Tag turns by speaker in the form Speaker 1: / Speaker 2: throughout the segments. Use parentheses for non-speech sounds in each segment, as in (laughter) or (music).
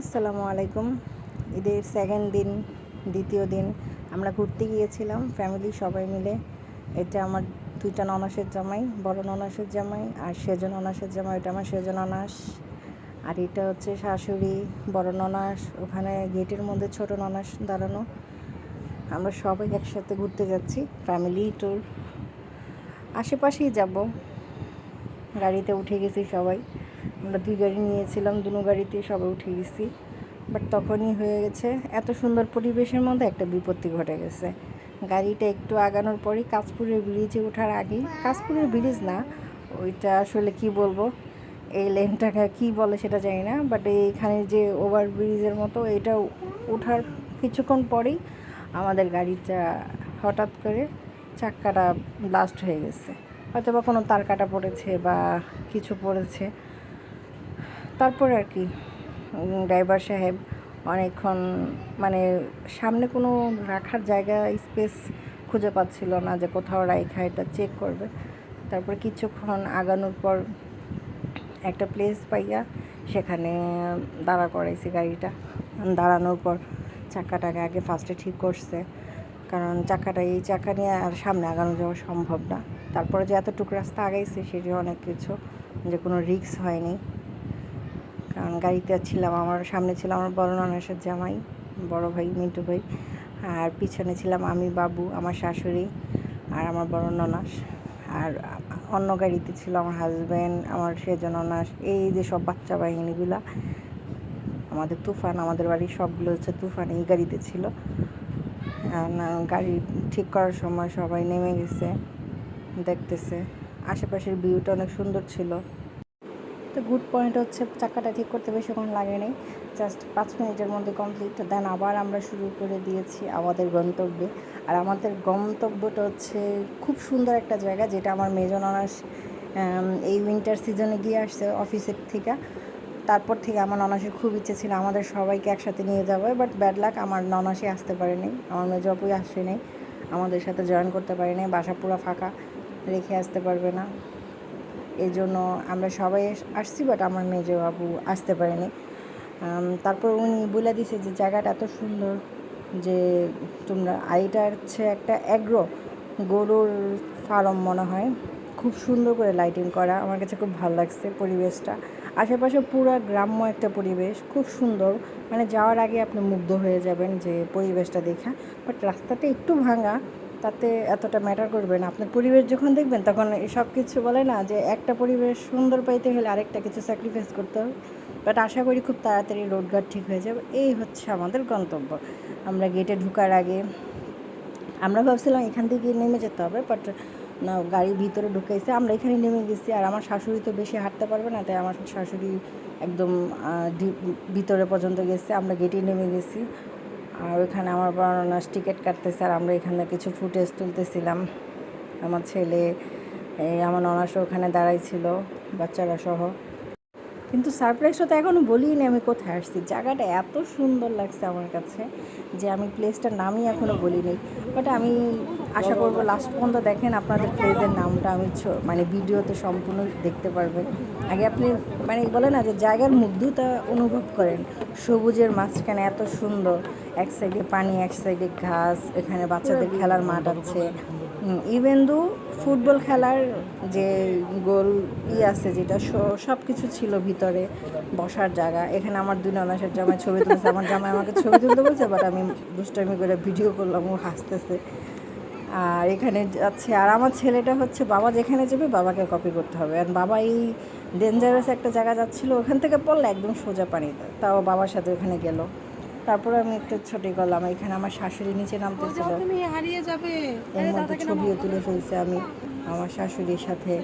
Speaker 1: আসসালামু আলাইকুম। ঈদের সেকেন্ড দিন, দ্বিতীয় দিন। আমরা ঘুরতে গিয়েছিলাম ফ্যামিলি সবাই মিলে। এটা আমার দুইটা ননাসের জামাই, বড় ননাসের জামাই আর সেজন ননাসের জামাই এটা আমার সেজন ননাস। আর এটা হচ্ছে শাশুড়ি, বড় ননাস, ওখানে গেটের মধ্যে ছোট ননাস দাঁড়ানো। আমরা সবাই একসাথে ঘুরতে যাচ্ছি ফ্যামিলি ট্যুর আশেপাশেই যাব। গাড়িতে উঠে গেছি সবাই। আমরা দুই গাড়ি নিয়েছিলাম, দুনো গাড়িতে সবাই উঠে গেছি। বাট তখনই হয়ে গেছে, এত সুন্দর পরিবেশের মধ্যে একটা বিপত্তি ঘটে গেছে। গাড়িটা একটু আগানোর পরই কাশপুরের ব্রিজে ওঠার আগে কাশপুরের ব্রিজ না, ওইটা আসলে কি বলব? এই লেনটাকে কি বলে সেটা জানি না বাট এইখানে যে ওভার ব্রিজের মতো এটা ওঠার কিছুক্ষণ পরেই আমাদের গাড়িটা হঠাৎ করে চাক্কাটা ব্লাস্ট হয়ে গেছে। হয়তো বা কোনো তার কাটা পড়েছে বা কিছু পড়েছে। তারপর আর কি ড্রাইভার সাহেব অনেকক্ষণ মানে সামনে কোনো রাখার জায়গা স্পেস খুঁজে পাচ্ছিল না যে কোথাও রাইখা এটা চেক করবে। তারপর কিছুক্ষণ আগানোর পর একটা প্লেস পাইয়া সেখানে দাঁড়া করাইছি গাড়িটা। দাঁড়ানোর পর চাকাটাকে আগে ফার্স্টে ঠিক করছে, কারণ চাকাটা, এই চাকা নিয়ে আর সামনে আগানো যাওয়া সম্ভব না। তারপরে যে এতটুকু রাস্তা আগাইছে সেটি অনেক কিছু, যে কোনো রিস্ক হয়নি। কারণ গাড়িতে ছিলাম, আমার সামনে ছিল আমার বড় ননাসের জামাই, বড় ভাই, মিন্টু ভাই। আর পিছনে ছিলাম আমি, বাবু, আমার শাশুড়ি আর আমার বড় ননাস। আর অন্য গাড়িতে ছিল আমার হাজব্যান্ড আমার সেজন ননাস, এই যে সব বাচ্চা বাহিনীগুলা। আমাদের তুফান, আমাদের বাড়ির সবগুলো হচ্ছে তুফান, এই গাড়িতে ছিল। গাড়ি ঠিক করার সময় সবাই নেমে গেছে, দেখতেছে। আশেপাশের ভিউটা অনেক সুন্দর ছিল। তো গুড পয়েন্ট হচ্ছে, চাকাটা ঠিক করতে বেশিক্ষণ লাগেনি। জাস্ট পাঁচ মিনিটের মধ্যে কমপ্লিট দেন আবার আমরা শুরু করে দিয়েছি আমাদের গন্তব্যে। আর আমাদের গন্তব্যটা হচ্ছে খুব সুন্দর একটা জায়গা, যেটা আমার মেজন অনার্স এই উইন্টার সিজনে গিয়ে আসছে অফিসের থেকে। তারপর থেকে আমার ননাসের খুব ইচ্ছে ছিল আমাদের সবাইকে একসাথে নিয়ে যাবে বাট ব্যাড লাক আমার ননাসে আসতে পারেনি, আমার মেজো আপুই আসেনি, আমাদের সাথে জয়েন করতে পারেনি, বাসা পুরো ফাঁকা, রেখে আসতে পারবে না। এই জন্য আমরা সবাই আসছি বাট আমার মেজো বাবু আসতে পারেনি। তারপর উনি বলে দিছে যে, জায়গাটা এত সুন্দর যে তোমরা আর এটা হচ্ছে একটা অ্যাগ্রো গরুর ফার্ম মনে হয়। খুব সুন্দর করে লাইটিং করা। আমার কাছে খুব ভালো লাগছে পরিবেশটা। আশেপাশে পুরো গ্রাম্য একটা পরিবেশ, খুব সুন্দর। মানে যাওয়ার আগে আপনি মুগ্ধ হয়ে যাবেন যে পরিবেশটা দেখা। বাট রাস্তাটা একটু ভাঙা। তাতে এতটা ম্যাটার করবে না। আপনার পরিবেশ যখন দেখবেন, তখন সব কিছু বলে না যে একটা পরিবেশ সুন্দর পাইতে হলে আরেকটা কিছু স্যাক্রিফাইস করতে হবে। বাট আশা করি খুব তাড়াতাড়ি রোডঘাট ঠিক হয়ে যাবে। এই হচ্ছে আমাদের গন্তব্য। আমরা গেটে ঢুকার আগে আমরা ভাবছিলাম এখান থেকে নেমে যেতে হবে বাট না গাড়ির ভিতরে ঢুকাইছে। আমরা এখানে নেমে গেছি আর আমার শাশুড়ি তো বেশি হাঁটতে পারবে না, তাই আমার শাশুড়ি একদম ভিতরে পর্যন্ত গেছে। আমরা গেটে নেমে গেছি। আর ওইখানে আমার বড় টিকিট কাটতেছে আর আমরা এখানে কিছু ফুটেজ তুলতেছিলাম। আমার ছেলে আমার ননাসও ওখানে দাঁড়াইছিল, বাচ্চারা সহ। কিন্তু সারপ্রাইজটা তো এখনও বলিনি আমি কোথায় আসছি। জায়গাটা এত সুন্দর লাগছে আমার কাছে যে আমি প্লেসটার নামই এখনও বলিনি। বাট আমি আশা করব লাস্ট পর্যন্ত দেখেন আপনাদের প্লেসের নামটা আমি মানে ভিডিওতে সম্পূর্ণ দেখতে পারবেন। আগে আপনি মানে বলে না যে জায়গার মুগ্ধতা অনুভব করেন। সবুজের মাঝখানে এত সুন্দর। এক সাইডে পানি, এক সাইডে ঘাস, এখানে বাচ্চাদের খেলার মাঠ আছে। ইভেন দু ফুটবল খেলার যে গোল ই আছে, যেটা সব কিছু ছিল ভিতরে বসার জায়গা। এখানে আমার দুই ননাসের জামায় ছবি তুলছে, আমার জামাই আমাকে ছবি তুলতে বলছে বাট আমি দুষ্টামি করে ভিডিও করলাম, ও হাসতেছে। আর এখানে যাচ্ছে, আর আমার ছেলেটা হচ্ছে, বাবা যেখানে যাবে, বাবাকে কপি করতে হবে। আর বাবা এই ডেঞ্জারাস একটা জায়গা যাচ্ছিল, ওখান থেকে পড়লে একদম সোজা পানিতে তাও বাবার সাথে ওখানে গেল। তারপরে আমি একটু ছুটি করলাম এখানে আমার শাশুড়ি নিচে নামতেছিল।
Speaker 2: তুমি হারিয়ে যাবে।
Speaker 1: এর মধ্যে ছবিও তুলে ফেলছে আমি আমার শাশুড়ির সাথে।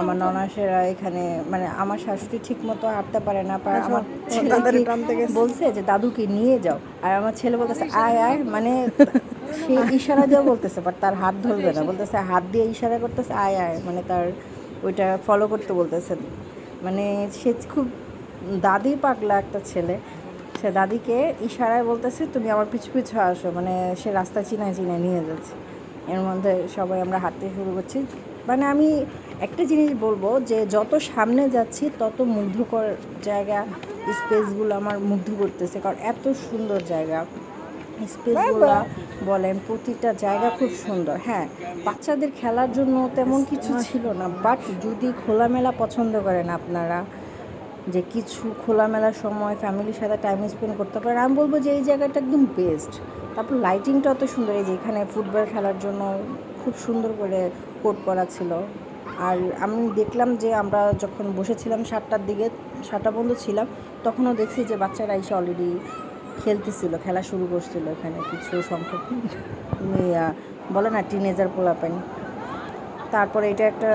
Speaker 1: আমার ননাসেরা এখানে মানে আমার শাশুড়ি ঠিক মতো হাঁটতে পারে না পারে আমার ছেলে বলছে যে দাদুকে নিয়ে যাও। আর আমার ছেলে বলতেছে আয় আয়। মানে সে ইশারা দিয়েও বলতেছে বাট তার হাত ধরবে না। বলতেছে হাত দিয়ে ইশারা করতেছে আয় আয়। মানে তার ওইটা ফলো করতে বলতেছে। মানে সে খুব দাদি পাগলা একটা ছেলে। সে দাদিকে ইশারায় বলতেছে তুমি আমার পিছু পিছু আসো। মানে সে রাস্তা চিনায় চিনায় নিয়ে যাচ্ছে। এর মধ্যে সবাই আমরা হাঁটতে শুরু করছি। মানে আমি একটা জিনিস বলব যে যত সামনে যাচ্ছি তত মুগ্ধকর জায়গা স্পেসগুলো আমার মুগ্ধ করতেছে। কারণ এত সুন্দর জায়গা। স্পেসগুলো বলেন প্রতিটা জায়গা খুব সুন্দর। হ্যাঁ বাচ্চাদের খেলার জন্য তেমন কিছু ছিল না। বাট যদি খোলামেলা পছন্দ করেন আপনারা যে কিছু খোলামেলার সময় ফ্যামিলির সাথে টাইম স্পেন্ড করতে পারেন আমি বলব যে এই জায়গাটা একদম বেস্ট তারপর লাইটিংটা অত সুন্দর। এই যে এখানে ফুটবল খেলার জন্য খুব সুন্দর করে কোট করা ছিল। আর আমি দেখলাম যে আমরা যখন বসেছিলাম সাতটার দিকে, সাতটা পর্যন্ত ছিলাম, তখনও দেখছি যে বাচ্চারা এসে অলরেডি খেলতেছিল, খেলা শুরু করছিল এখানে কিছু সংখ্যক। বলে না টিনেজার পোলাপেন। তারপরে এটা একটা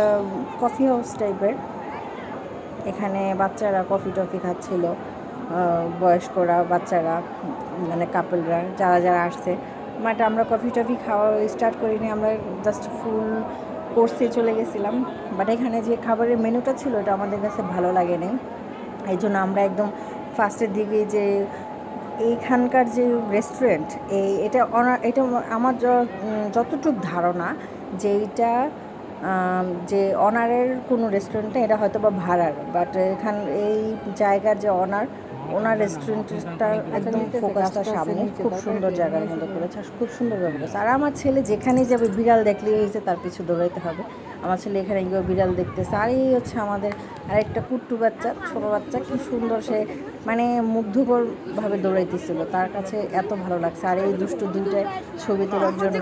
Speaker 1: কফি হাউস টাইপের এখানে বাচ্চারা কফি টফি খাচ্ছিল বয়স্করা, বাচ্চারা মানে কাপলরা যারা যারা আসছে। বাট আমরা কফি টফি খাওয়া স্টার্ট করিনি, আমরা জাস্ট ফুল কোর্সে চলে গেছিলাম। বাট এখানে যে খাবারের মেনুটা ছিল, এটা আমাদের কাছে ভালো লাগেনি। এই জন্য আমরা একদম ফার্স্টের দিকে যে এইখানকার যে রেস্টুরেন্ট এই এটা এটা আমার যতটুক ধারণা যে এইটা যে অনারের কোনো রেস্টুরেন্টে এটা হয়তো বা ভাড়ার বাট এখান এই জায়গার যে অনার ওনার রেস্টুরেন্টটা একদম ফোকাসটা সামনে। খুব সুন্দর জায়গার মধ্যে করেছে খুব সুন্দর ব্যবস্থা। আর আমার ছেলে যেখানেই যাবে বিড়াল দেখলেই হয়েছে তার পিছু দৌড়াইতে হবে। আমার ছেলে এখানে গিয়ে বিড়াল দেখতেছে। আর এই হচ্ছে আমাদের আরেকটা কুট্টু বাচ্চা, ছোটো বাচ্চা, কি সুন্দর সে মানে মুগ্ধকরভাবে দৌড়াইতেছিল। তার কাছে এত ভালো লাগছে। আর এই দুষ্টু দুইটায় ছবি তোলার জন্য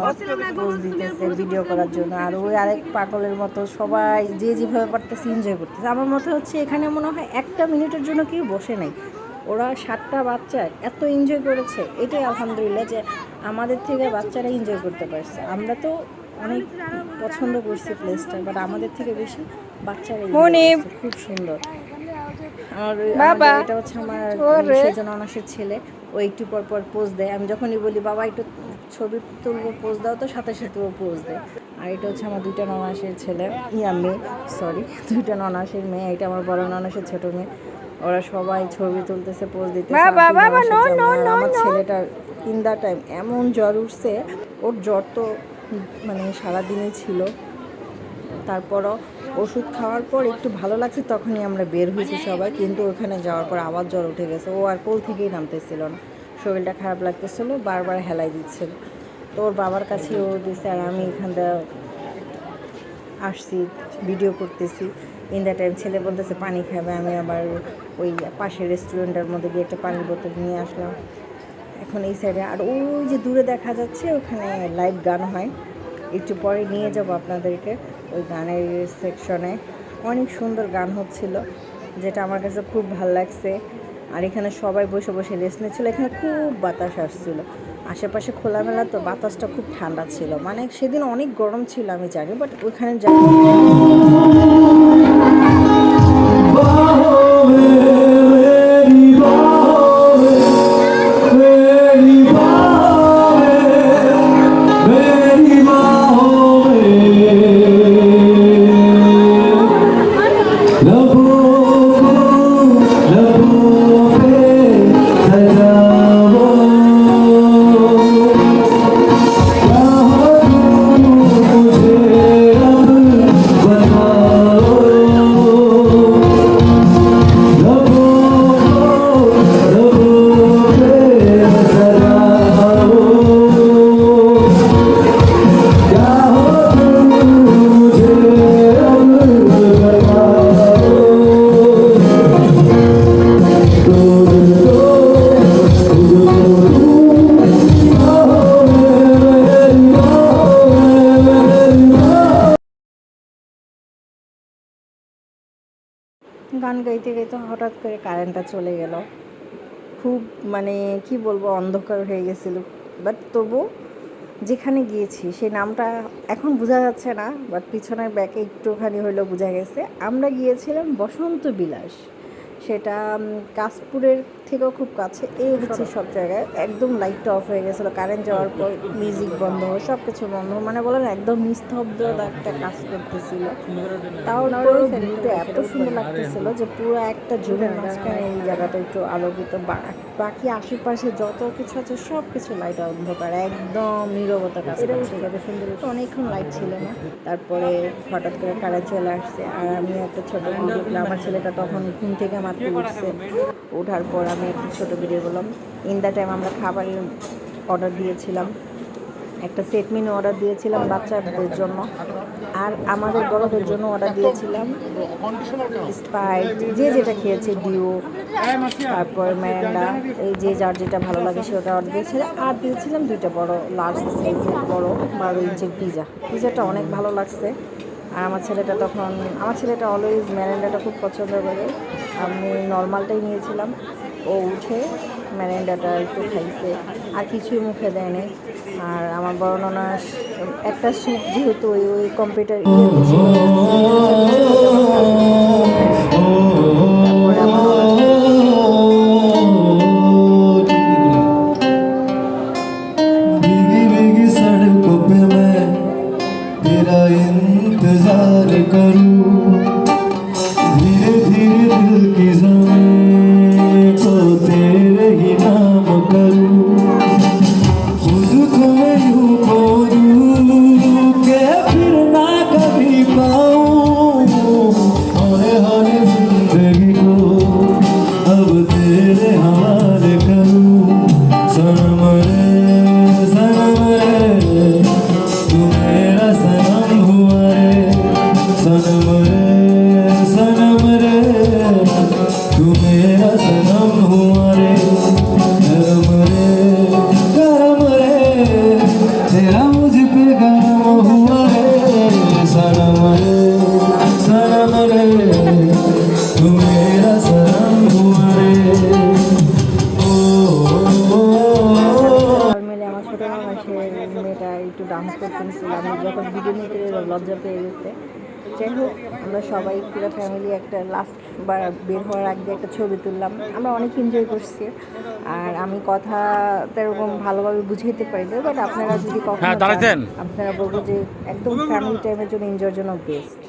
Speaker 1: পোজ দিতেছে ভিডিও করার জন্য। আর ওই আরেক পাগলের মতো সবাই যে যেভাবে পারতেছে এনজয় করতেছে। আমার মতো হচ্ছে এখানে মনে হয় একটা মিনিটের জন্য কেউ বসে নাই। ওরা সাতটা বাচ্চা এত এনজয় করেছে। এটাই আলহামদুলিল্লাহ যে আমাদের থেকে বাচ্চারা এনজয় করতে পারছে। আমরা তো অনেক পছন্দ করছি প্লেসটা বাট আমাদের থেকে বেশি বাচ্চারা। খুব সুন্দর আর
Speaker 2: বাবা।
Speaker 1: এটা হচ্ছে আমার। সেজন অনাসের ছেলে ও একটু পর পর পোজ দেয় আমি যখনই বলি বাবা একটু ছবি তুলবো পোজ দাও তো সাথে সাথে ও পোজ দেয় আর এটা হচ্ছে আমার দুইটা ননাসের ছেলে ইয়া মেয়ে সরি (laughs) দুইটা ননাসের মেয়ে এটা আমার বড় ননাসের ছোট মেয়ে ওরা সবাই ছবি তুলতেছে পোজ
Speaker 2: no,
Speaker 1: আমার ছেলেটার ইন দা টাইম এমন জ্বর উঠছে ওর জ্বর তো মানে সারাদিনই ছিল। তারপরও ওষুধ খাওয়ার পর একটু ভালো লাগছে তখনই আমরা বের হয়েছি সবাই। কিন্তু ওখানে যাওয়ার পর আবার জ্বর উঠে গেছে। ও আর কোল থেকেই নামতেছিল না। শরীরটা খারাপ লাগতেছিল, বারবার হেলাই দিচ্ছিল। তো ওর বাবার কাছে ও দিছে আর আমি এখানটা আসছি, ভিডিও করতেছি। ইন দ্য টাইম ছেলে বলতেছে, পানি খাবে, আমি আবার ওই পাশের রেস্টুরেন্টের মধ্যে গিয়ে একটা পানির বোতল নিয়ে আসলাম। এখন এই সাইডে আর ওই যে দূরে দেখা যাচ্ছে, ওখানে লাইভ গান হয়। একটু পরে নিয়ে যাব আপনাদেরকে ওই গানের সেকশনে অনেক সুন্দর গান হচ্ছিল, যেটা আমার কাছে খুব ভালো লাগছে। আর এখানে সবাই বসে বসে রেস্ট নিচ্ছিল, এখানে খুব বাতাস আসছিল। আশেপাশে খোলামেলা তো বাতাসটা খুব ঠান্ডা ছিল। মানে সেদিন অনেক গরম ছিল, আমি জানি বাট ওখানে যা গান গাইতে গাইতে হঠাৎ করে কারেন্টটা চলে গেল। খুব মানে কি বলব, অন্ধকার হয়ে গেছিল। বাট তবু যেখানে গিয়েছি সেই নামটা এখন বোঝা যাচ্ছে না, বাট পিছনের ব্যাকে একটুখানি হলেও বোঝা গেছে। আমরা গিয়েছিলাম বসন্ত বিলাস। সেটা কাশপুরের থেকেও খুব কাছে। এই হচ্ছে সব জায়গায়। একদম লাইটটা অফ হয়ে গেছিল। কারেন্ট যাওয়ার পর মিউজিক বন্ধ সব কিছু বন্ধ মানে বলেন একদম নিস্তব্ধতা একটা কাজ করতেছিল। তাও ভিউটা এত সুন্দর লাগতেছিল যে পুরো একটা জমির মাঝখানে এই জায়গাটা একটু আলোকিত। বাকি আশেপাশে যত কিছু আছে সব কিছু লাইট অন্ধকার। একদম নীরবতা কাজ সুন্দর অনেকক্ষণ লাইট ছিল না। তারপরে হঠাৎ করে কারেন্ট চলে আসছে। আর আমি একটা ছোট আমার ছেলেটা তখন ঘুম থেকে ওঠার পর আমি একটা ছোটো ভিডিও করলাম ইন দ্য টাইম আমরা খাবারের অর্ডার দিয়েছিলাম, একটা সেট মেনু অর্ডার দিয়েছিলাম বাচ্চাদের জন্য। আর আমাদের বড়দের জন্য অর্ডার দিয়েছিলাম স্পাইট যে যেটা খেয়েছে ডিও তারপর ম্যান্ডা, এই যে যার যেটা ভালো লাগে সেটা অর্ডার দিয়েছিলাম আর দিয়েছিলাম দুইটা বড় লার্জ সাইজের বড় বারো ইঞ্চের পিজা পিজাটা অনেক ভালো লাগছে। আর আমার ছেলেটা তখন, আমার ছেলেটা অলওয়েজ ম্যারেন্ডাটা খুব পছন্দ করে। আমি নর্মালটাই নিয়েছিলাম। ও উঠে ম্যারেন্ডাটা একটু খাইছে, আর কিছুই মুখে দেয়নি। আর আমার বর্ণনা একটা স্যুপ যেহেতু ওই ওই কম্পিউটার ডান্স আমি যখন ভিডিও নিতে লজ্জা পেয়ে গেছে। যাই হোক আমরা সবাই পুরো ফ্যামিলি একটা লাস্ট বার বের হওয়ার আগে একটা ছবি তুললাম। আমরা অনেক এনজয় করছি। আর আমি কথা এরকম ভালোভাবে বুঝাইতে পারি না বাট আপনারা যদি কখনো
Speaker 3: হ্যাঁ,
Speaker 1: আপনারা বলব যে একদম ফ্যামিলি টাইমের জন্য এনজয়ের জন্য বেস্ট